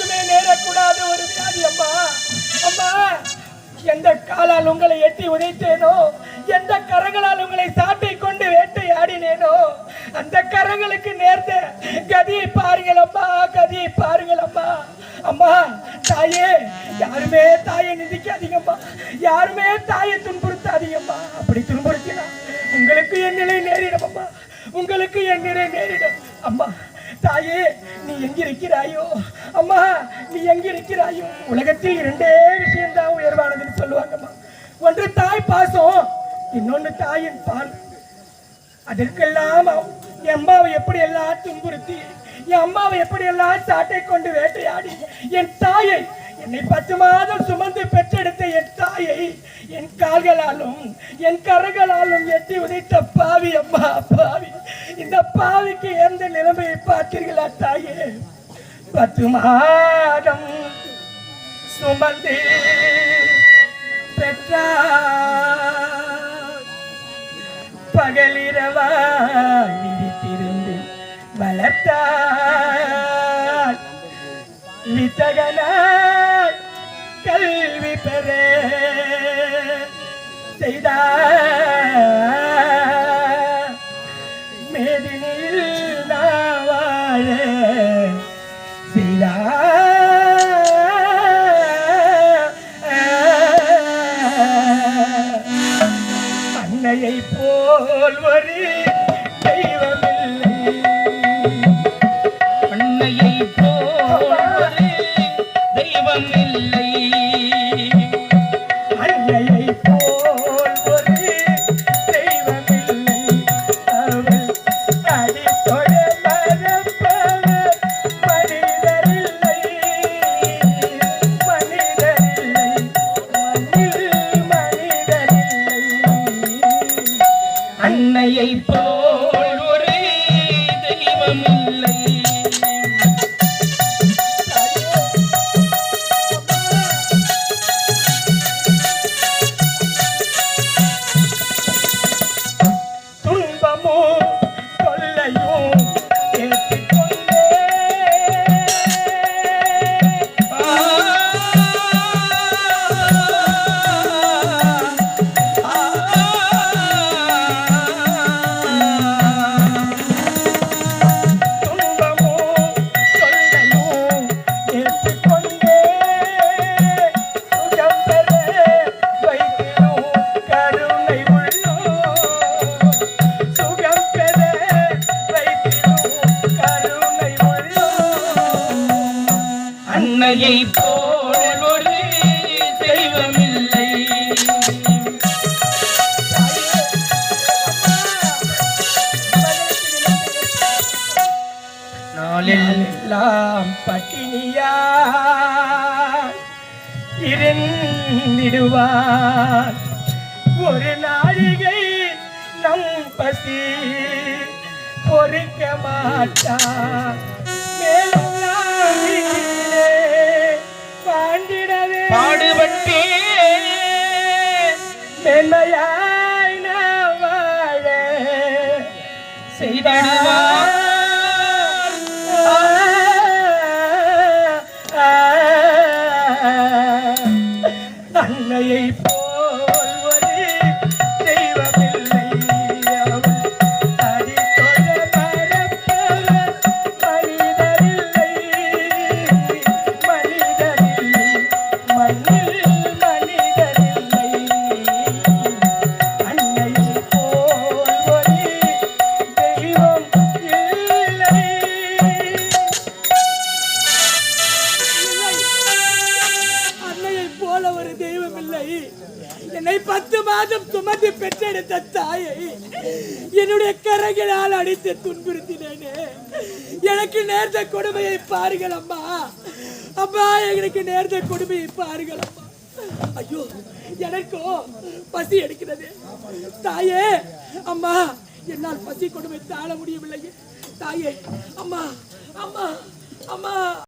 யாருக்குமே நேரக்கூடாத ஒரு வியாதி அம்மா. அம்மா எந்த காலால் உங்களை எட்டி உதைத்தேனோ எந்த கரங்களால் உங்களை சாட்டை கொண்டு வேட்டையாடினேனோ அந்த கரங்களுக்கு நேர்ந்த கதியை பாருங்கள் அம்மா கதியை பாருங்கள் அம்மா. அம்மா தாயே யாருமே தாயை நிதிக்காதீங்கம்மா யாருமே தாயை துன்புறுத்தாதீங்கம்மா. அப்படி துன்புறுத்தினா உங்களுக்கு என் நிலை நேரிடும் அம்மா. உங்களுக்கு என் நிலை நேரிடும். அம்மா தாயே நீ எங்கிருக்கிறாயோ அம்மா நீ எங்கிருக்கிறாயோ உலகத்தில் இரண்டே விஷயம்தான் உயர்வானதுன்னு சொல்லுவாங்கம்மா. ஒன்று தாய் பாசம் இன்னொன்று தாயின் பால். அதற்கெல்லாம் என் அம்மாவை எப்படி எல்லாம் துன்புறுத்தி என் அம்மாவை எப்படி எல்லாம் சாட்டை கொண்டு வேட்டையாடி என் தாயை என்னை பத்து மாதம் சுமந்து பெற்றெடுத்த என் தாயை என் கால்களாலும் என் கரங்களாலும் எட்டி உதைத்த பாவி அம்மா பாவி. இந்த பாவிக்கு எந்த நிலைமையை பார்த்தீர்களா தாயே? பத்து மாதம் சுமந்து பெற்றார். பகலிரவாய் விழித்திருந்து வளர்த்தார். வித்தகனாய் கல்வி பெற செய்தார். அன்னையை போல் ஒரு தெய்வ மலையை போல் ஒரு தெய்வம். நாளில் எல்லாம் பட்டினியா? இருந்திடுவார். ஒரு நாழிகை நம் பசி பொறுக்க மாட்டார். மேலும் வாழ்ந்திடவே பாடுபட்டே மென்மையாய் மாதம் சுமந்து பெற்றெடுத்த தாயை என்னுடைய கரங்களால் அடித்து துன்புறுத்தினேனே. எனக்கு நேர்ந்த கொடுமையை பாருங்கள் அம்மா. அம்மா எங்களுக்கு நேர்ந்த கொடுமையை பாருங்கள் அம்மா. ஐயோ எனக்கும் பசி எடுக்கிறது. தாயே அம்மா என்னால் பசி கொடுமை தாழ முடியவில்லை தாயே அம்மா அம்மா அம்மா.